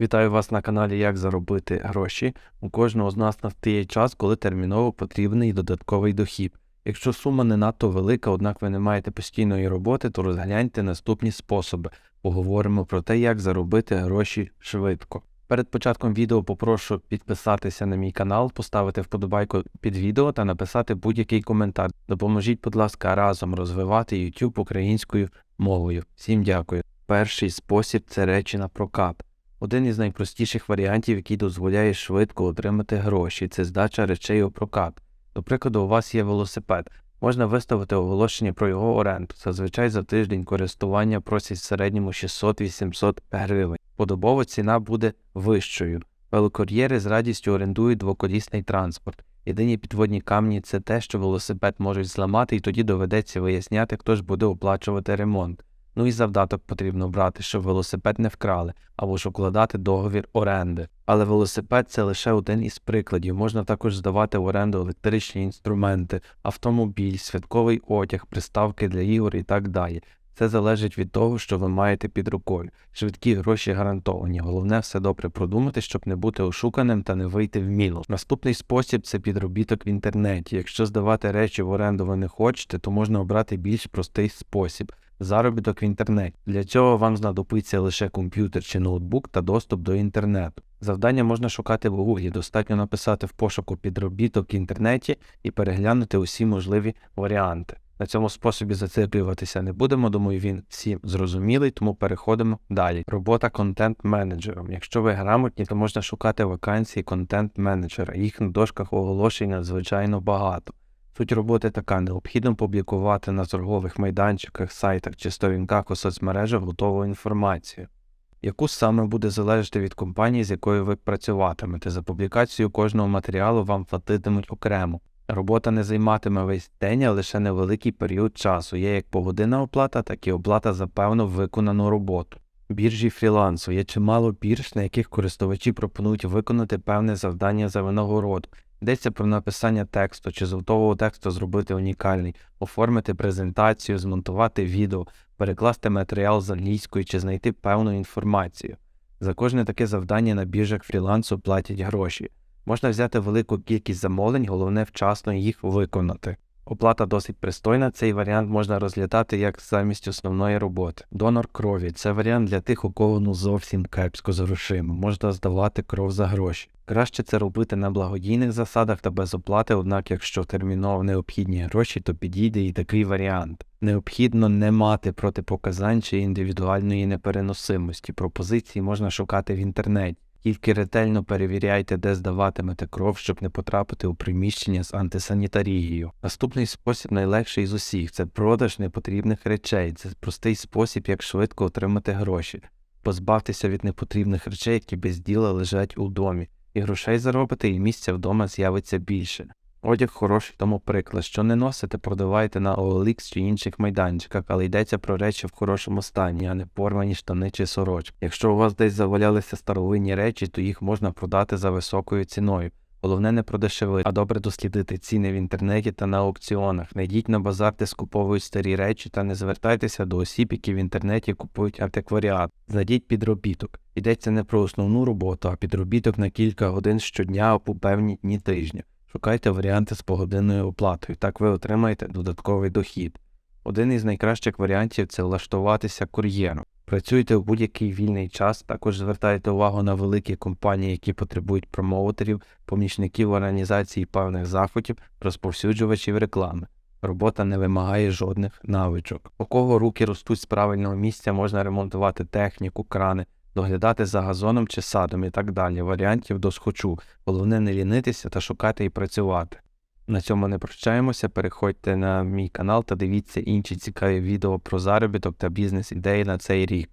Вітаю вас на каналі Як заробити гроші. У кожного з нас настає час, коли терміново потрібний додатковий дохід. Якщо сума не надто велика, однак ви не маєте постійної роботи, то розгляньте наступні способи. Поговоримо про те, як заробити гроші швидко. Перед початком відео попрошу підписатися на мій канал, поставити вподобайку під відео та написати будь-який коментар. Допоможіть, будь ласка, разом розвивати YouTube українською мовою. Всім дякую. Перший спосіб це речі на прокат. Один із найпростіших варіантів, який дозволяє швидко отримати гроші, це здача речей у прокат. До прикладу, у вас є велосипед. Можна виставити оголошення про його оренду. Зазвичай за тиждень користування просять в середньому 600-800 гривень. Подобова ціна буде вищою. Велокур'єри з радістю орендують двоколісний транспорт. Єдині підводні камні це те, що велосипед можуть зламати, і тоді доведеться виясняти, хто ж буде оплачувати ремонт. Ну і завдаток потрібно брати, щоб велосипед не вкрали, або ж укладати договір оренди. Але велосипед це лише один із прикладів. Можна також здавати в оренду електричні інструменти, автомобіль, святковий одяг, приставки для ігор і так далі. Це залежить від того, що ви маєте під рукою. Швидкі гроші гарантовані. Головне все добре продумати, щоб не бути ошуканим та не вийти в мінус. Наступний спосіб це підробіток в інтернеті. Якщо здавати речі в оренду ви не хочете, то можна обрати більш простий спосіб заробіток в інтернеті. Для цього вам знадобиться лише комп'ютер чи ноутбук та доступ до інтернету. Завдання можна шукати в Google, достатньо написати в пошуку підробіток в інтернеті і переглянути усі можливі варіанти. На цьому способі зациклюватися не будемо, думаю, він всім зрозумілий, тому переходимо далі. Робота контент-менеджером. Якщо ви грамотні, то можна шукати вакансії контент-менеджера. Їх на дошках оголошень надзвичайно багато. Суть роботи така: необхідно публікувати на торгових майданчиках, сайтах чи сторінках у соцмережах готову інформацію, яку саме буде залежати від компанії, з якою ви працюватимете. За публікацію кожного матеріалу вам платитимуть окремо. Робота не займатиме весь день, а лише невеликий період часу. Є як погодинна оплата, так і оплата за певно виконану роботу. Біржі фрілансу є чимало бірж, на яких користувачі пропонують виконати певне завдання за винагороду. Йдеться про написання тексту чи з тексту зробити унікальний, оформити презентацію, змонтувати відео, перекласти матеріал з англійської чи знайти певну інформацію. За кожне таке завдання на біржах фрілансу платять гроші. Можна взяти велику кількість замовлень, головне вчасно їх виконати. Оплата досить пристойна, цей варіант можна розглядати як замість основної роботи. Донор крові це варіант для тих, у кого ну зовсім кепсько з грошима, можна здавати кров за гроші. Краще це робити на благодійних засадах та без оплати, однак, якщо терміново необхідні гроші, то підійде і такий варіант. Необхідно не мати протипоказань чи індивідуальної непереносимості. Пропозиції можна шукати в інтернеті. Тільки ретельно перевіряйте, де здаватимете кров, щоб не потрапити у приміщення з антисанітарією. Наступний спосіб найлегший з усіх це продаж непотрібних речей. Це простий спосіб, як швидко отримати гроші. Позбавтеся від непотрібних речей, які без діла лежать у домі. І грошей заробите, і місця вдома з'явиться більше. Одяг хороший тому приклад, що не носите, продавайте на OLX чи інших майданчиках, але йдеться про речі в хорошому стані, а не порвані штани чи сорочки. Якщо у вас десь завалялися старовинні речі, то їх можна продати за високою ціною. Головне не продешевити, а добре дослідити ціни в інтернеті та на аукціонах. Найдіть на базар, де скуповують старі речі, та не звертайтеся до осіб, які в інтернеті купують антикваріат. Знайдіть підробіток. Йдеться не про основну роботу, а підробіток на кілька годин щодня або певні дні тижня. Шукайте варіанти з погодинною оплатою, так ви отримаєте додатковий дохід. Один із найкращих варіантів це влаштуватися кур'єром. Працюйте в будь-який вільний час, також звертайте увагу на великі компанії, які потребують промоутерів, помічників організації певних заходів, розповсюджувачів реклами. Робота не вимагає жодних навичок. У кого руки ростуть з правильного місця, можна ремонтувати техніку, крани, доглядати за газоном чи садом і так далі. Варіантів досхочу. Головне не лінитися та шукати і працювати. На цьому не прощаємося. Переходьте на мій канал та дивіться інші цікаві відео про заробіток та бізнес ідеї на цей рік.